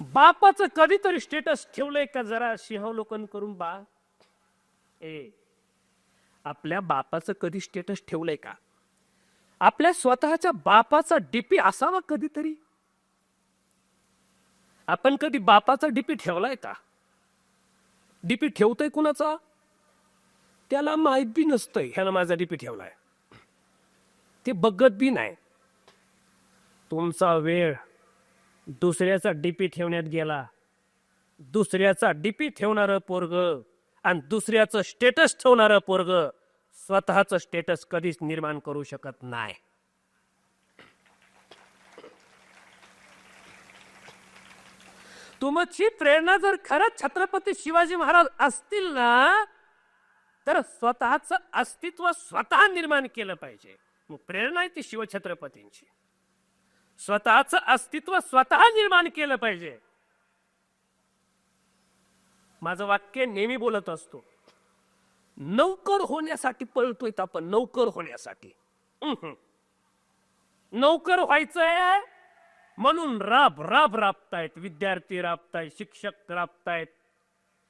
बापाचं कधीतरी स्टेटस ठेवलंय का जरा सिंहावलोकन करून बा? ए आपल्या बापाचं कधी स्टेटस ठेवलंय का? आपल्या स्वतःच्या बापाचा डीपी असावा कधीतरी? आपण कधी बापाचा डीपी ठेवलाय का? डीपी ठेवतोय कुणाचा? त्याला माहीत बी नसतंय ह्यानं माझा डीपी ठेवलाय. ते बघत बी नाही. तुमचा वेळ दुसऱ्याचा डीपी ठेवण्यात गेला. दुसऱ्याचा डीपी ठेवणारं पोरग आणि दुसऱ्याचं स्टेटस ठेवणारं पोरग स्वतःच स्टेटस कधीच निर्माण करू शकत नाही. तुमची प्रेरणा जर खरंच छत्रपती शिवाजी महाराज असतील ना तर स्वतःच अस्तित्व स्वतः निर्माण केलं पाहिजे. मग प्रेरणा आहे ती शिवछत्रपतींची. स्वतःच अस्तित्व स्वतः निर्माण केलं पाहिजे. माझं वाक्य नेहमी बोलत असतो. नौकर होण्यासाठी पळतोय आपण नौकर होण्यासाठी. नौकर व्हायचंय म्हणून राब राब राबतायत विद्यार्थी राबतायत शिक्षक राबतायत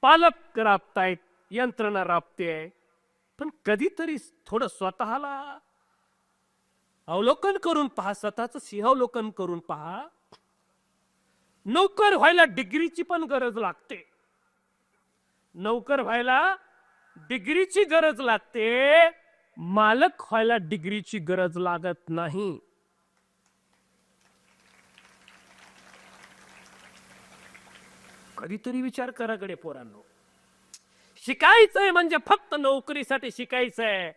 पालक राबतायत यंत्रणा राबते पण कधीतरी थोडं स्वतःला अवलोकन करून पहा स्वतःच सिंहावलोकन करून पहा. नोकर व्हायला डिग्रीची पण गरज लागते. नोकर व्हायला डिग्रीची गरज लागते. मालक व्हायला डिग्रीची गरज लागत नाही. कधीतरी विचार कराकडे पोरांनो. शिकायचंय म्हणजे फक्त नोकरीसाठी शिकायचंय.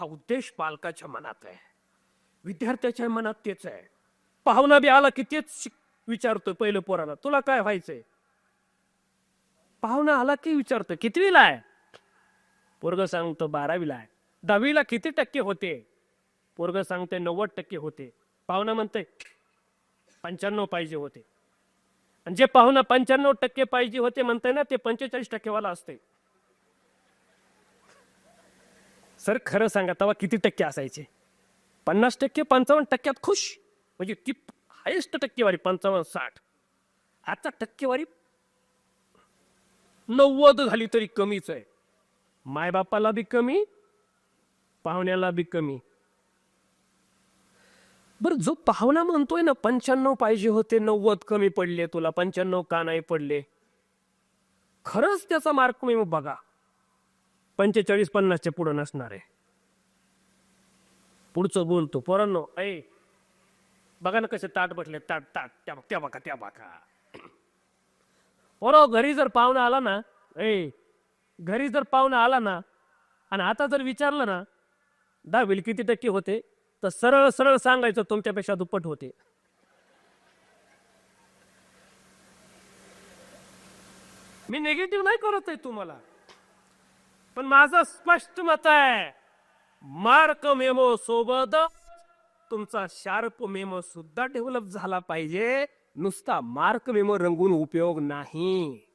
हा उद्देश पालकाच्या मनात आहे. विद्यार्थ्याच्या मनात तेच आहे. पाहुणा बी आला की तेच शिक- विचारतोय पहिलं पोराला. तुला काय व्हायचंय? पाहुणा आला की विचारतो कितवीला आहे? पोरग सांगतो बारावीला आहे. दहावीला किती टक्के होते? पोरग सांगते नव्वद टक्के होते. पाहुणा म्हणते पंच्याण्णव पाहिजे होते. आणि जे पाहुणा पंच्याण्णव टक्के पाहिजे होते म्हणते ना ते पंचेचाळीस टक्केवाला असते सर खरं सांगा तेव्हा किती टक्के असायचे? पन्नास टक्के पंचावन्न टक्क्यात खुश. म्हणजे ती हायेस्ट टक्केवारी पंचावन्न साठ. आता टक्केवारी नव्वद झाली तरी कमीच आहे. मायबापाला बी कमी पाहुण्याला बी कमी. बर जो पाहुणा म्हणतोय ना पंच्याण्णव पाहिजे होते नव्वद कमी पडले तुला पंच्याण्णव का नाही पडले? खरंच त्याचा मार्क मी बघा. पंचेचाळीस पन्नासच्या पुढं नसणार आहे. पुढचं बोलतो. पोरांनो ऐ बघा ना कसे ताट बसले. ताट ताट त्या त्या बघा त्या बघा. पोरो घरी जर पाहुणा आला ना ऐ घरी जर पाहुणा आला ना आणि आता जर विचारलं ना दहावील किती टक्के होते तर सरळ सरळ सांगायचं तुमच्यापेक्षा दुप्पट होते. मी निगेटिव्ह नाही करत आहे तुम्हाला. पण माझं स्पष्ट मत आहे. मार्क मेमो सोबत तुमचा शार्प मेमो सुद्धा डेव्हलप झाला पाहिजे. नुसता मार्क मेमो रंगून उपयोग नाही.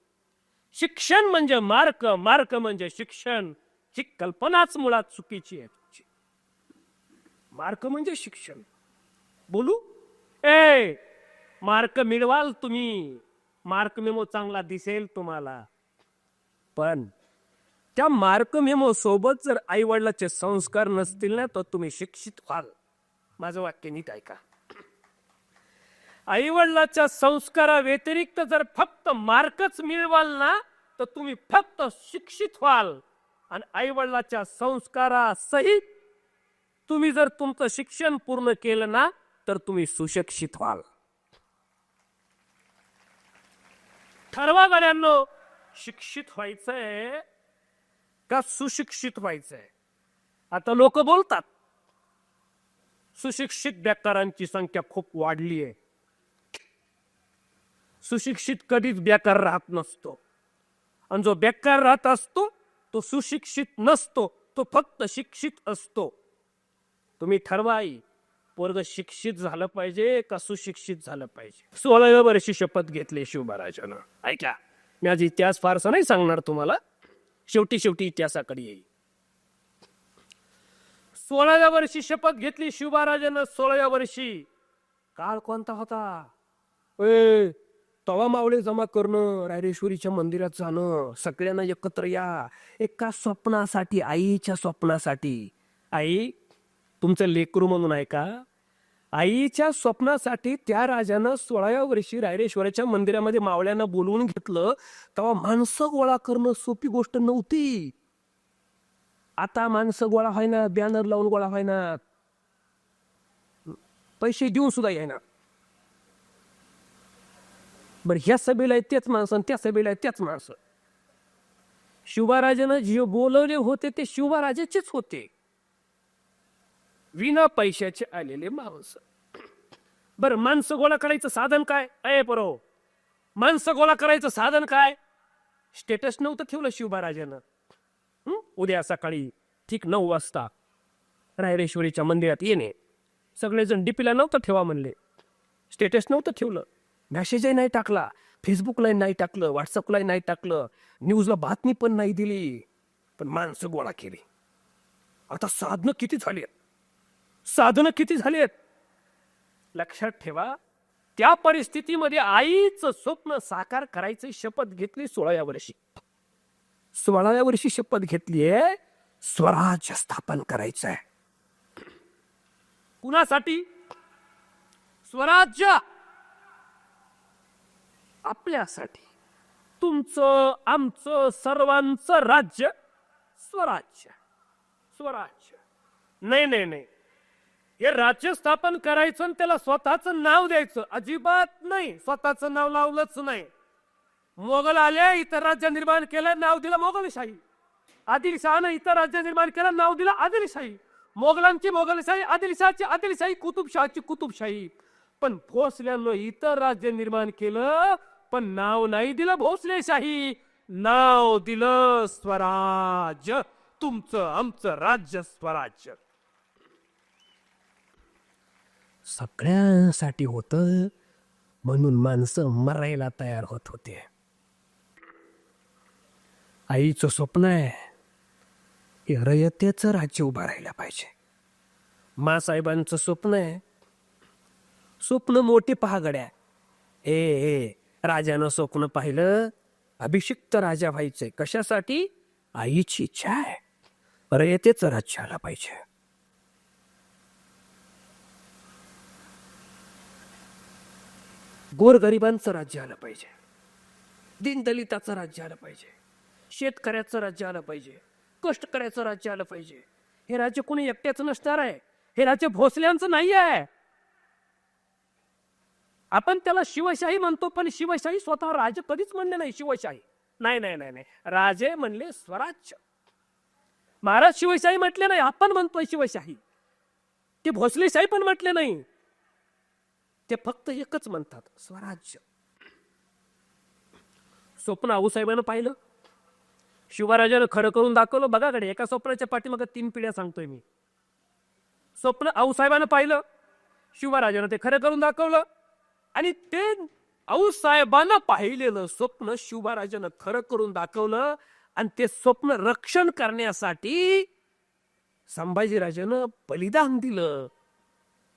शिक्षण म्हणजे मार्क मार्क म्हणजे शिक्षण. ही कल्पनाच मुळात चुकीची आहे. तुमची मार्क म्हणजे शिक्षण. बोलू? ए मार्क मिळवाल तुम्ही. मार्क मेमो चांगला दिसेल तुम्हाला. पण त्या मार्कमेमो सोबत जर आई वडिलाचे संस्कार नसतील ना तर तुम्ही शिक्षित व्हाल. माझं वाक्य नीट ऐका. आई वडिलाच्या संस्कारा व्यतिरिक्त जर फक्त मार्कच मिळवाल ना तर तुम्ही फक्त शिक्षित व्हाल. आणि आई वडिलाच्या संस्कारासहित तुम्ही जर तुमचं शिक्षण पूर्ण केलं ना तर तुम्ही सुशिक्षित व्हाल. ठरवा गड्यांनो शिक्षित व्हायचंय. का सुशिक्षित व्हायचंय? आता लोक बोलतात सुशिक्षित बेकारांची संख्या खूप वाढली आहे सुशिक्षित कधीच बेकार राहत नसतो. आणि जो बेकार राहत असतो तो सुशिक्षित नसतो तो फक्त शिक्षित असतो. तुम्ही ठरवाई पोरग शिक्षित झालं पाहिजे का सुशिक्षित झालं पाहिजे? सोळाव्या वर्षी शपथ घेतली शिवमहाराजानं ऐका मी आज इतिहास फारसा नाही सांगणार तुम्हाला. शेवटी शेवटी इतिहासाकडे येईल. सोळाव्या वर्षी शपथ घेतली शिवबाराजानं सोळाव्या वर्षी. काळ कोणता होता? ए तवा मावळे जमा करणं रायरेश्वरीच्या मंदिरात जाणं सगळ्यांना एकत्र या. एका स्वप्नासाठी आईच्या स्वप्नासाठी. आई तुमचं लेकरू म्हणून आहे का? आईच्या स्वप्नासाठी त्या राजानं सोळाव्या वर्षी रायरेश्वराच्या मंदिरामध्ये मावळ्यांना बोलवून घेतलं तेव्हा माणसं गोळा करणं सोपी गोष्ट नव्हती. आता माणसं गोळा व्हायना बॅनर लावून गोळा व्हायना पैसे देऊन सुद्धा येणार बरं ह्या सभेला आहे तेच माणसं आणि त्या सभेला आहे त्याच माणसं. शिवाराजानं जे बोलवले होते ते शिवाराजाचेच होते. विना पैशाचे आलेले माणसं. बरं माणसं गोळा करायचं साधन काय? अय परो माणसं गोळा करायचं साधन काय? स्टेटस नव्हतं ठेवलं शिवबाराजानं. उद्या सकाळी ठीक नऊ वाजता रायरेश्वरीच्या मंदिरात येणे. सगळेजण डीपीला नव्हतं ठेवा म्हणले. स्टेटस नव्हतं ठेवलं. मॅसेजही नाही टाकला. फेसबुकलाही नाही टाकलं. व्हॉट्सअपलाही नाही टाकलं. न्यूजला बातमी पण नाही दिली. पण माणसं गोळा केली. आता साधनं किती झाली आहेत? साधनं किती झाली आहेत? लक्षात ठेवा त्या परिस्थितीमध्ये आईचं स्वप्न साकार करायची शपथ घेतली सोळाव्या वर्षी. सोळाव्या वर्षी शपथ घेतली आहे स्वराज्य स्थापन करायचं आहे कुणासाठी? स्वराज्य! आपल्यासाठी. तुमचं आमचं सर्वांचं राज्य स्वराज्य. स्वराज्य. नाही नाही नाही. हे राज्य स्थापन करायचं आणि त्याला स्वतःचं नाव द्यायचं. अजिबात नाही. स्वतःचं नाव लावलंच नाही. मोगल आले इतर राज्य निर्माण केलं नाव दिलं मोगलशाही. आदिलशहानं इतर राज्य निर्माण केलं नाव दिलं आदिलशाही. मोगलांची मोगलशाही आदिलशहाची आदिलशाही कुतुबशहाची कुतुबशाही. पण भोसल्यानं इतर राज्य निर्माण केलं पण नाव नाही दिलं भोसलेशाही. नाव दिलं स्वराज्य. तुमचं आमचं राज्य स्वराज्य. सगळ्यांसाठी होत म्हणून माणसं मरायला तयार होत होते. आईचं स्वप्न आहे की रयतेचं राज्य उभं राहिलं पाहिजे. मासाहेबांचं स्वप्न आहे. स्वप्न मोठी पहागड्या ए ए राजानं स्वप्न पाहिलं अभिषिक्त राजा व्हायचंय. कशासाठी? आईची इच्छा आहे. रयतेचं राज्य आलं पाहिजे. गोरगरिबांचं राज्य आलं पाहिजे. दीनदलिताचं राज्य आलं पाहिजे. शेतकऱ्याचं राज्य आलं पाहिजे. कष्टकऱ्याचं राज्य आलं पाहिजे. हे राज्य कोणी एकट्याचं नसणार आहे. हे राज्य भोसल्यांचं नाही आहे. आपण त्याला शिवशाही म्हणतो पण शिवशाही स्वतः राजे कधीच म्हणले नाही शिवशाही. नाही नाही नाही नाही. राजे म्हणले स्वराज्य. महाराज शिवशाही म्हटले नाही आपण म्हणतोय शिवशाही. ते भोसलेशाही पण म्हटले नाही. ते फक्त एकच म्हणतात स्वराज्य. स्वप्न आऊसाहेबानं पाहिलं. शिवराजानं खरं करून दाखवलं. बघा कडे एका स्वप्नाच्या पाठीमागं तीन पिढ्या सांगतोय मी. स्वप्न आऊसाहेबानं पाहिलं. शिवराजानं ते खरं करून दाखवलं. आणि ते आऊसाहेबानं पाहिलेलं स्वप्न शिवराजानं खरं करून दाखवलं. आणि ते स्वप्न रक्षण करण्यासाठी संभाजीराजानं बलिदान दिलं.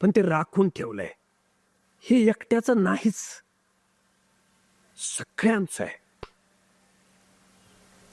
पण ते राखून ठेवलंय. हे एकट्याचं नाहीच. सगळ्यांचं आहे.